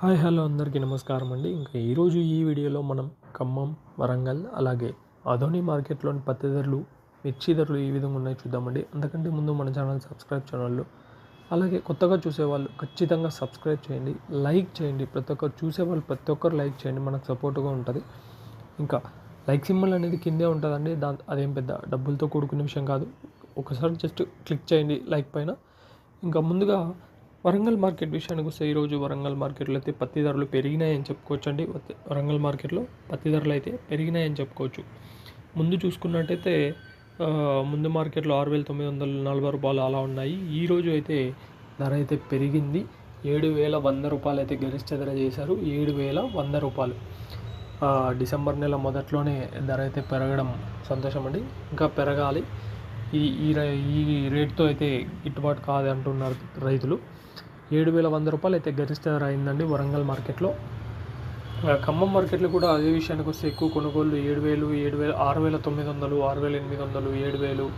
Hi hello అందరికీ నమస్కారం అండి. ఇంకా ఈరోజు ఈ వీడియోలో మనం ఖమ్మం వరంగల్ అలాగే అధోని మార్కెట్లోని పత్తి ధరలు మిర్చి ధరలు ఏ విధంగా ఉన్నాయో చూద్దామండి. అంతకంటే ముందు మన ఛానల్ సబ్స్క్రైబ్ ఛానల్లో అలాగే కొత్తగా చూసేవాళ్ళు ఖచ్చితంగా సబ్స్క్రైబ్ చేయండి లైక్ చేయండి. ప్రతి ఒక్కరు చూసేవాళ్ళు ప్రతి ఒక్కరు లైక్ చేయండి మనకు సపోర్ట్గా ఉంటుంది. ఇంకా లైక్ సింబల్ అనేది కిందే ఉంటుందండి. దా అదేం పెద్ద డబ్బులతో కూడుకునే విషయం కాదు. ఒకసారి జస్ట్ క్లిక్ చేయండి లైక్ పైన. ఇంకా ముందుగా వరంగల్ మార్కెట్ విషయానికి వస్తే ఈరోజు వరంగల్ మార్కెట్లో అయితే పత్తి ధరలు పెరిగినాయని చెప్పుకోవచ్చు అండి వరంగల్ మార్కెట్లో పత్తి ధరలు అయితే పెరిగినాయని చెప్పుకోవచ్చు. ముందు చూసుకున్నట్టయితే ముందు మార్కెట్లో ఆరు వేల తొమ్మిది వందల నలభై రూపాయలు అలా ఉన్నాయి. ఈరోజు అయితే ధర అయితే పెరిగింది. ఏడు వేల వంద రూపాయలు అయితే గరిష్ట ధర చేశారు. ఏడు వేల వంద రూపాయలు. డిసెంబర్ నెల మొదట్లోనే ధర అయితే పెరగడం సంతోషం అండి ఇంకా పెరగాలి. ఈ ఈ రై- ఈ రేట్తో అయితే గిట్టుబాటు కాదు అంటున్నారు రైతులు. ఏడు వేల వంద రూపాయలు అయితే గరిష్ట ధర అయిందండి వరంగల్ మార్కెట్లో. ఖమ్మం మార్కెట్లో కూడా అదే విషయానికి వస్తే ఎక్కువ కొనుగోళ్ళు ఏడు వేలు ఏడు వేల ఆరు వేల తొమ్మిది వందలు ఆరు వేల ఎనిమిది వందలు ఏడు వేలు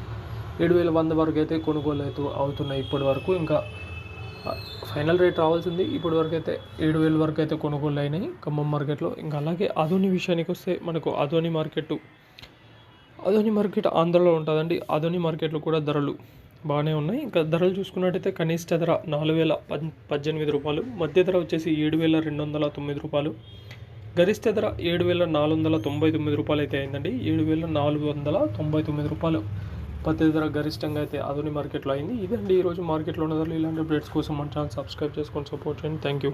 ఏడు వేల వంద వరకు అయితే కొనుగోలు అయితే అవుతున్నాయి ఇప్పటి వరకు. ఇంకా ఫైనల్ రేట్ రావాల్సింది ఇప్పటి వరకు అయితే ఏడు వేల వరకు అయితే కొనుగోలు అయినాయి ఖమ్మం మార్కెట్లో. ఇంకా అలాగే అదోని విషయానికి వస్తే మనకు అదోని మార్కెట్ అదోని మార్కెట్ ఆంధ్రలో ఉంటుందండి. అదోని మార్కెట్లో కూడా ధరలు బాగానే ఉన్నాయి. ఇంకా ధరలు చూసుకున్నట్టయితే కనిష్ట ధర నాలుగు వేల పద్- పద్దెనిమిది రూపాయలు మధ్య ధర వచ్చేసి ఏడు వేల రెండు వందల తొమ్మిది రూపాయలు గరిష్ట ధర ఏడు వేల నాలుగు వందల తొంభై తొమ్మిది రూపాయలు అయితే అయిందండి. ఏడు వేల నాలుగు వందల తొంభై తొమ్మిది రూపాయలు పత్తి ధర గరిష్టంగా అయితే అదోని మార్కెట్లో అయింది. ఇదండి ఈరోజు మార్కెట్లో ఉన్న ధరలు. ఇలాంటి అప్డేట్స్ కోసం మన ఛానల్ సబ్స్క్రైబ్ చేసుకొని సపోర్ట్ చేయండి. Thank you